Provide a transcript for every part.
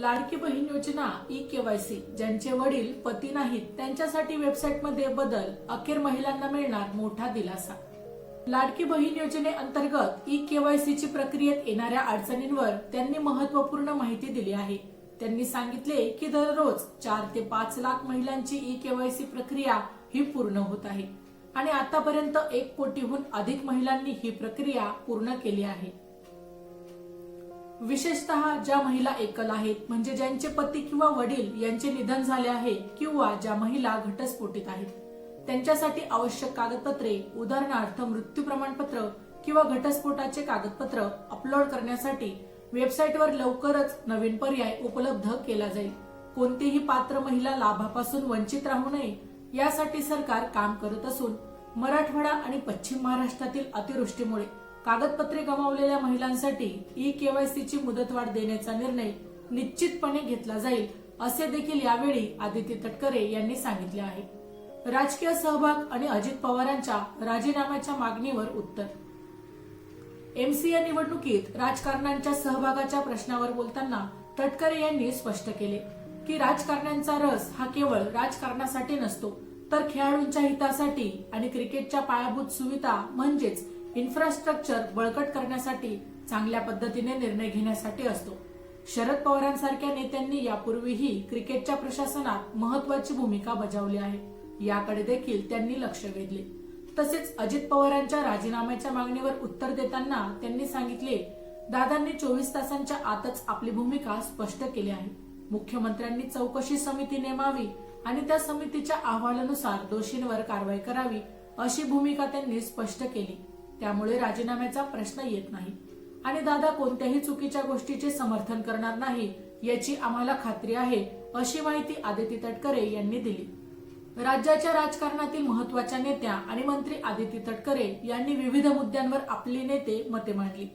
लाडकी बहीण योजना e KYC ज्यांचे वडील पती नाहीत त्यांच्यासाठी वेबसाईटमध्ये बदल अखेर महिलांना मिळणार मोठा दिलासा. लाडकी बहीण योजनेअंतर्गत ई केवायसीची प्रक्रियेत येणाऱ्या अडचणींवर त्यांनी महत्त्वपूर्ण माहिती दिली आहे. त्यांनी सांगितले की दररोज चार ते पाच लाख महिलांची ई केवायसी प्रक्रिया ही पूर्ण होत आहे. आणि आतापर्यंत एक कोटीहून अधिक महिलांनी ही प्रक्रिया पूर्ण केली आहे. विशेषतः ज्या महिला एकल आहेत म्हणजे ज्यांचे पती किंवा वडील यांचे निधन झाले आहे किंवा ज्या महिला घटस्फोटित आहेत. त्यांच्यासाठी आवश्यक कागदपत्रे उदाहरणार्थ मृत्यू प्रमाणपत्र किंवा घटस्फोटाचे कागदपत्र अपलोड करण्यासाठी वेबसाईटवर लवकरच नवीन पर्याय उपलब्ध केला जाईल. कोणतीही पात्र महिला लाभापासून वंचित राहू नये यासाठी सरकार काम करत असून मराठवाडा आणि पश्चिम महाराष्ट्रातील अतिवृष्टीमुळे कागदपत्रे गमावलेल्या महिलांसाठी ई केवायसीची मुदतवाढ देण्याचा निर्णय निश्चितपणे घेतला जाईल असे देखील यावेळी आदित्य तटकरे यांनी सांगितले आहे. राजकीय सहभाग आणि अजित पवारांच्या राजीनाम्याच्या मागणीवर उत्तर. एमसीए निवडणुकीत राजकारण्यांच्या सहभागाच्या प्रश्नावर बोलताना तटकरे यांनी स्पष्ट केले की राजकारण्यांचा रस हा केवळ राजकारणासाठी नसतो तर खेळाडूंच्या हितासाठी आणि क्रिकेटच्या पायाभूत सुविधा म्हणजेच इन्फ्रास्ट्रक्चर बळकट करण्यासाठी चांगल्या पद्धतीने निर्णय घेण्यासाठी असतो. शरद पवारांसारख्या नेत्यांनी यापूर्वीही क्रिकेटच्या प्रशासनात महत्वाची भूमिका बजावली आहे. याकडे देखील त्यांनी लक्ष वेधले. तसेच अजित पवारांच्या राजीनाम्याच्या मागणीवर उत्तर देताना त्यांनी सांगितले दादांनी चोवीस तासांच्या आतच आपली भूमिका स्पष्ट केली आहे. मुख्यमंत्र्यांनी चौकशी समिती नेमावी आणि त्या समितीच्या अहवालानुसार दोषींवर कारवाई करावी अशी भूमिका त्यांनी स्पष्ट केली. त्यामुळे राजीनाम्याचा प्रश्न येत नाही. आणि दादा कोणत्याही चुकीच्या गोष्टीचे समर्थन करणार नाही याची आम्हाला खात्री आहे अशी माहिती आदिती तटकरे यांनी दिली. राज्याच्या राजकारणातील महत्त्वाच्या नेत्या आणि मंत्री आदिती तटकरे यांनी विविध मुद्द्यांवर आपली नेते मते मांडली.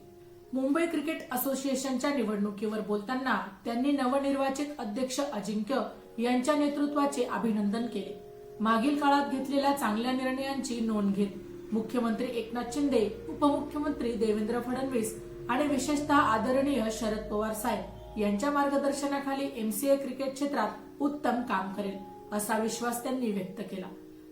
मुंबई क्रिकेट असोसिएशनच्या निवडणुकीवर बोलताना त्यांनी नवनिर्वाचित अध्यक्ष अजिंक्य यांच्या नेतृत्वाचे अभिनंदन केले. मागील काळात घेतलेल्या चांगल्या निर्णयांची नोंद घेत मुख्यमंत्री एकनाथ शिंदे उपमुख्यमंत्री देवेंद्र फडणवीस आणि विशेषतः आदरणीय शरद पवार साहेब यांच्या मार्गदर्शनाखाली एमसीए क्रिकेट क्षेत्रात उत्तम काम करेल असा विश्वास त्यांनी व्यक्त केला.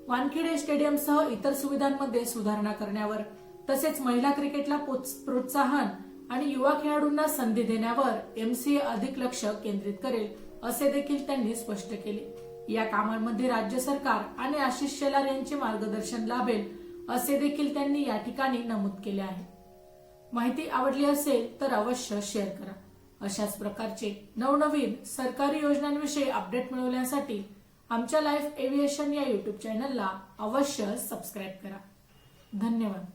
वानखेडे स्टेडियमसह इतर सुविधांमध्ये सुधारणा करण्यावर तसेच महिला क्रिकेटला प्रोत्साहन आणि युवा खेळाडूंना संधी देण्यावर एमसीए अधिक लक्ष केंद्रित करेल असे देखील त्यांनी स्पष्ट केले. या कामांमध्ये राज्य सरकार आणि आशिष शेलार यांचे मार्गदर्शन लाभेल असे देखील त्यांनी या ठिकाणी नमूद केले आहे. माहिती आवडली असेल तर अवश्य शेअर करा. अशाच प्रकारचे नवनवीन सरकारी योजनांविषयी अपडेट मिळवण्यासाठी आमच्या लाईफ एव्हिएशन या युट्यूब चॅनलला अवश्य सबस्क्राईब करा. धन्यवाद.